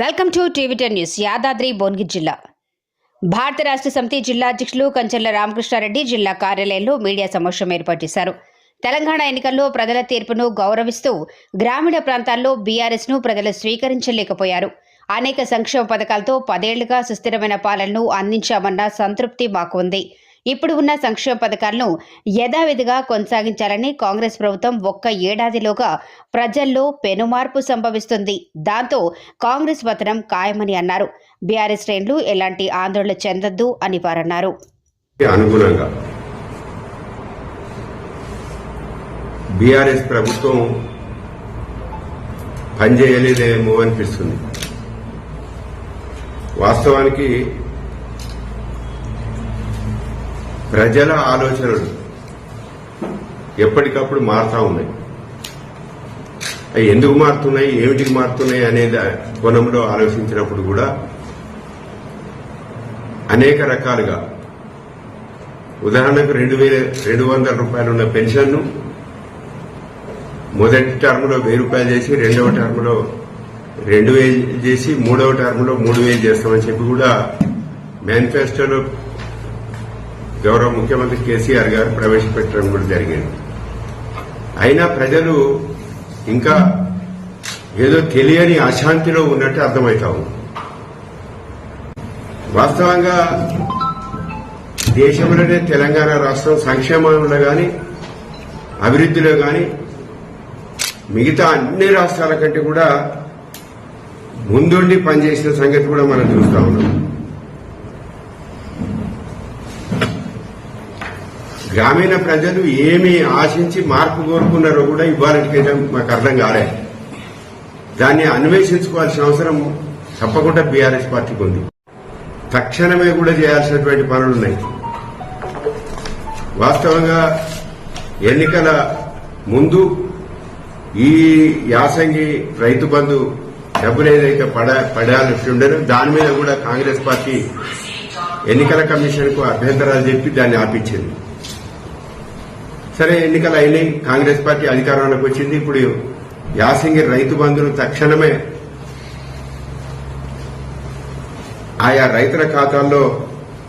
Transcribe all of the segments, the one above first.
Welcome to TV ten news Yadadri Bhuvanagiri జిల్లా. భారత రాష్ట్ర సమితి జిల్లా అధ్యక్షులు కంచెల రామకృష్ణారెడ్డి జిల్లా కార్యాలయంలో మీడియా సమావేశం ఏర్పాటు చేశారు. తెలంగాణ ఎన్నికల్లో ప్రజల తీర్పును గౌరవిస్తూ గ్రామీణ ప్రాంతాల్లో బీఆర్ఎస్ను ప్రజలు స్వీకరించలేకపోయారు. అనేక సంక్షేమ పథకాలతో పదేళ్ళుగా సుస్థిరమైన పాలనను అందించామన్న సంతృప్తి మాకు ఉంది. ఇప్పుడు ఉన్న సంక్షేమ పథకాలను యథావిధిగా కొనసాగించాలని కాంగ్రెస్ ప్రభుత్వం ఒక్క ఏడాదిలోగా ప్రజల్లో పెనుమార్పు సంభవిస్తుంది. దాంతో కాంగ్రెస్ పతనం ఖాయమని అన్నారు. బీఆర్ఎస్ శ్రేణులు ఎలాంటి ఆందోళన చెందొద్దు అని వారన్నారు. అనుగుణంగా బీఆర్ఎస్ ప్రభుత్వం పనిచేయలేదేమో అనిపిస్తుంది. వాస్తవానికి ప్రజల ఆలోచనలు ఎప్పటికప్పుడు మారుతా ఉన్నాయి. అవి ఎందుకు మారుతున్నాయి ఏమిటికి మారుతున్నాయి అనే దా- కోణంలో ఆలోచించినప్పుడు కూడా అనేక రకాలుగా. ఉదాహరణకు రెండు వేల రెండు వందల రూపాయలు ఉన్న పెన్షన్ను మొదటి టర్మ్లో వెయ్యి రూపాయలు చేసి రెండవ టర్మ్లో రెండు వేలు చేసి మూడవ టర్మ్లో మూడు వేలు చేస్తామని చెప్పి కూడా మేనిఫెస్టోలో గౌరవ ముఖ్యమంత్రి కేసీఆర్ గారు ప్రవేశపెట్టడం కూడా జరిగింది. అయినా ప్రజలు ఇంకా ఏదో తెలియని అశాంతిలో ఉన్నట్టు అర్థమవుతా ఉంది వాస్తవంగా దేశంలోనే తెలంగాణ రాష్ట్రం సంక్షేమంలో గాని అభివృద్ధిలో గాని మిగతా అన్ని రాష్ట్రాల కంటే కూడా ముందుండి పనిచేసిన సంగతి కూడా మనం చూస్తా ఉన్నాం. గ్రామీణ ప్రజలు ఏమి ఆశించి మార్పు కోరుకున్నారో కూడా ఇవ్వాలంటే మాకు అర్థం కాలేదు దాన్ని అన్వేషించుకోవాల్సిన అవసరం తప్పకుండా బీఆర్ఎస్ పార్టీకి ఉంది. తక్షణమే కూడా చేయాల్సినటువంటి పనులున్నాయి వాస్తవంగా ఎన్నికల ముందు ఈ యాసంగి రైతు బంధు డబ్బులు ఏదైతే పడ పడాల్సి ఉండేదో దాని మీద కూడా కాంగ్రెస్ పార్టీ ఎన్నికల కమిషన్కు అభ్యంతరాలు చెప్పి దాన్ని ఆపించింది. సరే ఎన్నికలు అయినాయి. కాంగ్రెస్ పార్టీ అధికారంలోకి వచ్చింది. ఇప్పుడు యాసింగి రైతు బంధును తక్షణమే ఆయా రైతుల ఖాతాల్లో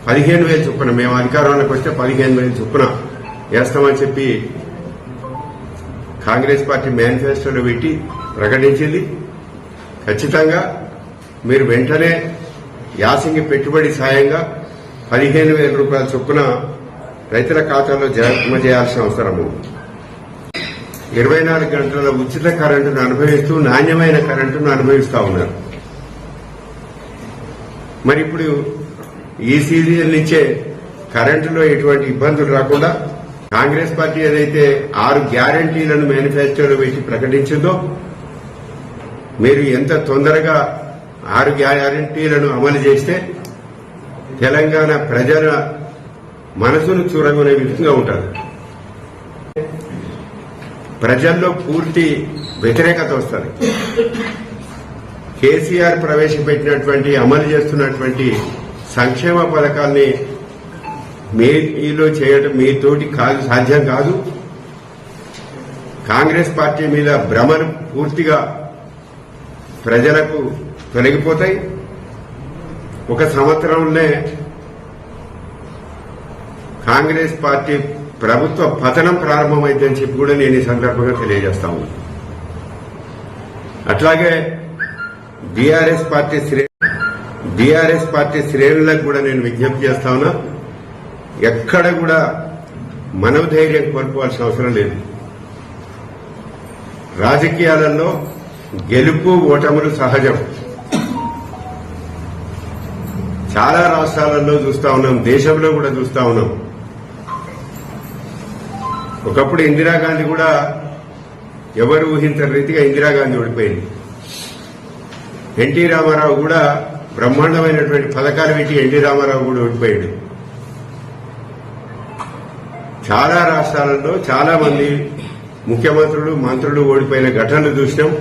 పదిహేను వేలు చొప్పున మేము అధికారంలోకి వస్తే పదిహేను వేలు చొప్పున వేస్తామని చెప్పి కాంగ్రెస్ పార్టీ మేనిఫెస్టోలో పెట్టి ప్రకటించింది. ఖచ్చితంగా మీరు వెంటనే యాసింగి పెట్టుబడి సాయంగా పదిహేను వేల రూపాయల చొప్పున రైతుల ఖాతాలో జమ చేయాల్సిన అవసరం ఉంది ఇరవై నాలుగు గంటల ఉచిత కరెంటును అనుభవిస్తూ నాణ్యమైన కరెంటును అనుభవిస్తా ఉన్నారు. మరి ఇప్పుడు ఈ సీజన్ నుంచే కరెంటులో ఎటువంటి ఇబ్బందులు రాకుండా కాంగ్రెస్ పార్టీ ఏదైతే ఆరు గ్యారంటీలను మేనిఫెస్టోలో వేసి ప్రకటించిందో మీరు ఎంత తొందరగా ఆరు గ్యారంటీలను అమలు చేస్తే తెలంగాణ ప్రజల మనసును చూరగొనే విధంగా ఉంటారు. ప్రజల్లో పూర్తి వ్యతిరేకత వస్తుంది. కేసీఆర్ ప్రవేశపెట్టినటువంటి అమలు చేస్తున్నటువంటి సంక్షేమ పథకాల్ని మీలో చేయడం మీతోటి కాదు సాధ్యం కాదు. కాంగ్రెస్ పార్టీ మీద భ్రమను పూర్తిగా ప్రజలకు తొలగిపోతాయి. ఒక సంవత్సరంలోనే కాంగ్రెస్ పార్టీ ప్రభుత్వ పతనం ప్రారంభమైందని చెప్పి కూడా నేను ఈ సందర్భంగా తెలియజేస్తా ఉన్నాను అట్లాగే బీఆర్ఎస్ పార్టీ శ్రే బీఆర్ఎస్ పార్టీ శ్రేణులకు కూడా నేను విజ్ఞప్తి చేస్తా ఉన్నా ఎక్కడ కూడా మనోధైర్యం కోల్పోవాల్సిన అవసరం లేదు. రాజకీయాలలో గెలుపు ఓటములు సహజం. చాలా రాష్ట్రాలలో చూస్తా ఉన్నాం దేశంలో కూడా చూస్తా ఉన్నాం. ఒకప్పుడు ఇందిరాగాంధీ కూడా ఎవరు ఊహించని రీతిగా ఇందిరాగాంధీ ఓడిపోయింది. ఎన్టీ రామారావు కూడా బ్రహ్మాండమైనటువంటి పథకాలు పెట్టి ఎన్టీ రామారావు కూడా ఓడిపోయాడు. చాలా రాష్ట్రాలలో చాలా మంది ముఖ్యమంత్రులు మంత్రులు ఓడిపోయిన ఘటనలు చూసినాం.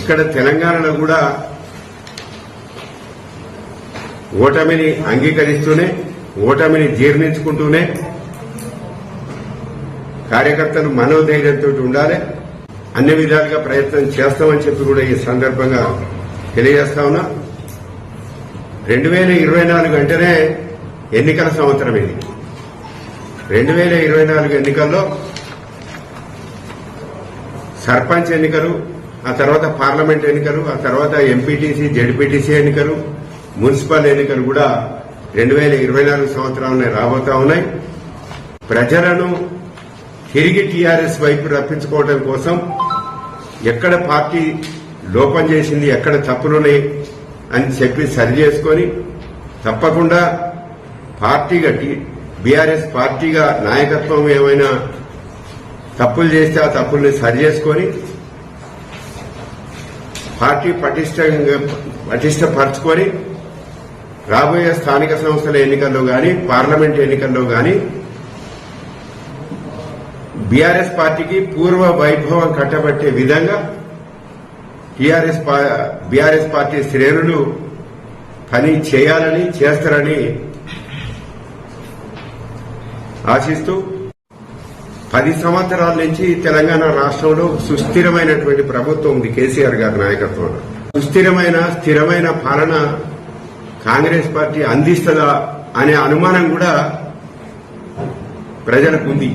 ఇక్కడ తెలంగాణలో కూడా ఓటమిని అంగీకరిస్తూనే ఓటమిని జీర్ణించుకుంటూనే కార్యకర్తలు మనోధైర్యంతో ఉండాలి. అన్ని విధాలుగా ప్రయత్నం చేస్తామని చెప్పి కూడా ఈ సందర్భంగా తెలియజేస్తా ఉన్నా. రెండు వేల ఇరవై నాలుగు అంటేనే ఎన్నికల సంవత్సరం ఇది. రెండు వేల ఇరవై నాలుగు ఎన్నికల్లో సర్పంచ్ ఎన్నికలు ఆ తర్వాత పార్లమెంట్ ఎన్నికలు ఆ తర్వాత ఎంపీటీసీ జడ్పీటీసీ ఎన్నికలు మున్సిపల్ ఎన్నికలు కూడా రెండు వేల ఇరవై నాలుగు సంవత్సరాలనే రాబోతా ఉన్నాయి. ప్రజలను తిరిగి టీఆర్ఎస్ వైపు రప్పించుకోవడం కోసం ఎక్కడ పార్టీ లోపం చేసింది ఎక్కడ తప్పులున్నాయి అని చెప్పి సరి చేసుకొని తప్పకుండా పార్టీగా బీఆర్ఎస్ పార్టీగా నాయకత్వం ఏమైనా తప్పులు చేస్తే ఆ తప్పుల్ని సరి చేసుకొని పార్టీ పటిష్టంగా పటిష్టపరచుకొని రాబోయే స్థానిక సంస్థల ఎన్నికల్లో గాని పార్లమెంట్ ఎన్నికల్లో కానీ బీఆర్ఎస్ పార్టీకి పూర్వ వైభవం కట్టబట్టే విధంగా టీఆర్ఎస్ బీఆర్ఎస్ పార్టీ శ్రేణులు పని చేయాలని చేస్తారని ఆశిస్తూ పది సంవత్సరాల నుంచి తెలంగాణ రాష్ట్రంలో సుస్థిరమైనటువంటి ప్రభుత్వం ఉంది కేసీఆర్ గారి నాయకత్వంలో. సుస్థిరమైన స్థిరమైన పాలన కాంగ్రెస్ పార్టీ అందిస్తుందా అనే అనుమానం కూడా ప్రజలకు ఉంది.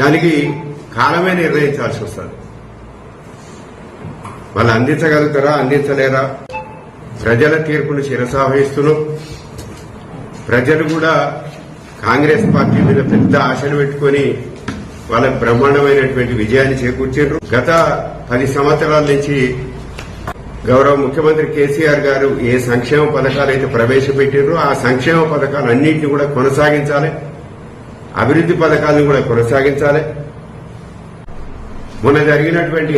దానికి కాలమే నిర్ణయించాల్సి వస్తుంది. వాళ్ళు అందించగలుగుతారా అందించలేరా? ప్రజల తీర్పును శిరసావహిస్తున్నాం ప్రజలు కూడా కాంగ్రెస్ పార్టీ మీద పెద్ద ఆశలు పెట్టుకొని వాళ్ళ బ్రహ్మాండమైనటువంటి విజయాన్ని చేకూర్చారు గత పది సంవత్సరాల నుంచి గౌరవ ముఖ్యమంత్రి కేసీఆర్ గారు ఏ సంక్షేమ పథకాలు అయితే ప్రవేశపెట్టారో ఆ సంక్షేమ పథకాలు అన్నింటినీ కూడా కొనసాగించాలి. అభివృద్ది పథకాలను కూడా కొనసాగించాలి. మొన్న జరిగినటువంటి